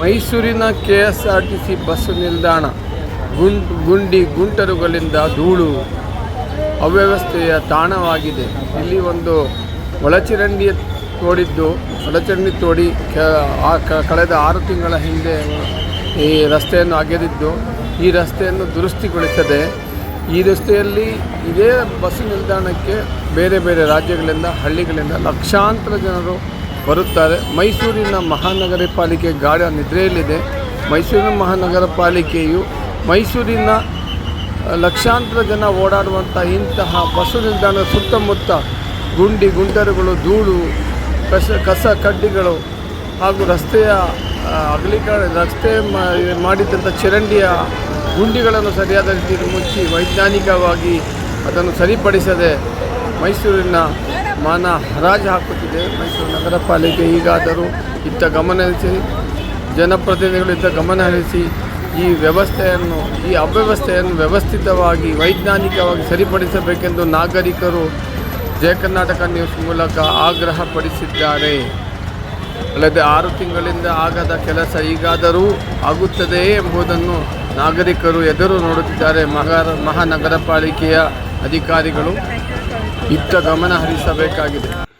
ಮೈಸೂರಿನ K S R T C bus ನಿಲ್ದಾಣ ಗುಂಡ್ ಗುಂಡಿ ಗುಂಟರುಗಳಿಂದ ಧೂಳು ಅವ್ಯವಸ್ಥೆಯ ತಾಣವಾಗಿದೆ. ಇಲ್ಲಿ ಒಂದು ಒಳಚರಂಡಿ ತೋಡಿದ್ದು, ಒಳಚರಂಡಿ ತೋಡಿ ಕಳೆದ ಆರು ತಿಂಗಳ ಹಿಂದೆ ಈ ರಸ್ತೆಯನ್ನು ಅಗೆದಿದ್ದು, ಈ ರಸ್ತೆಯನ್ನು ದುರಸ್ತಿಗೊಳಿಸದೆ ಈ ರಸ್ತೆಯಲ್ಲಿ ಇದೇ ಬಸ್ ನಿಲ್ದಾಣಕ್ಕೆ ಬೇರೆ ಬೇರೆ ರಾಜ್ಯಗಳಿಂದ, ಹಳ್ಳಿಗಳಿಂದ ಲಕ್ಷಾಂತರ ಜನರು ಬರುತ್ತಾರೆ. ಮೈಸೂರಿನ ಮಹಾನಗರ ಪಾಲಿಕೆ ಗಾಢ ನಿದ್ರೆಯಲ್ಲಿದೆ. ಮೈಸೂರಿನ ಮಹಾನಗರ ಪಾಲಿಕೆಯು ಮೈಸೂರಿನ ಲಕ್ಷಾಂತರ ಜನ ಓಡಾಡುವಂಥ ಇಂತಹ ಬಸ್ಸು ನಿಲ್ದಾಣದ ಸುತ್ತಮುತ್ತ ಗುಂಡಿ ಗುಂಡರುಗಳು ಧೂಳು, ಕಸ ಕಸ ಕಡ್ಡಿಗಳು ಹಾಗೂ ರಸ್ತೆಯ ಅಗಲೀಕರಣ ರಸ್ತೆ ಮಾಡಿದಂಥ ಚರಂಡಿಯ ಗುಂಡಿಗಳನ್ನು ಸರಿಯಾದ ರೀತಿಯಲ್ಲಿ ಮುಚ್ಚಿ ವೈಜ್ಞಾನಿಕವಾಗಿ ಅದನ್ನು ಸರಿಪಡಿಸದೆ ಮೈಸೂರಿನ ಮಾನ ಹರಾಜು ಹಾಕುತ್ತಿದೆ. ಮೈಸೂರು ನಗರ ಪಾಲಿಕೆ ಈಗಾದರೂ ಇತ್ತ ಗಮನ ಹರಿಸಿ, ಜನಪ್ರತಿನಿಧಿಗಳು ಇತ್ತ ಗಮನ ಹರಿಸಿ ಈ ವ್ಯವಸ್ಥೆಯನ್ನು, ಈ ಅವ್ಯವಸ್ಥೆಯನ್ನು ವ್ಯವಸ್ಥಿತವಾಗಿ, ವೈಜ್ಞಾನಿಕವಾಗಿ ಸರಿಪಡಿಸಬೇಕೆಂದು ನಾಗರಿಕರು ಜಯ ಕರ್ನಾಟಕ ನ್ಯೂಸ್ ಮೂಲಕ ಆಗ್ರಹಪಡಿಸಿದ್ದಾರೆ ಅಲ್ಲದೆ ಆರು ತಿಂಗಳಿಂದ ಆಗದ ಕೆಲಸ ಈಗಾದರೂ ಆಗುತ್ತದೆಯೇ ಎಂಬುದನ್ನು ನಾಗರಿಕರು ಎದುರು ನೋಡುತ್ತಿದ್ದಾರೆ. ಮಹಾರ ಮಹಾನಗರ ಪಾಲಿಕೆಯ ಅಧಿಕಾರಿಗಳು ಇತ್ತ ಗಮನ ಹರಿಸಬೇಕಾಗಿದೆ.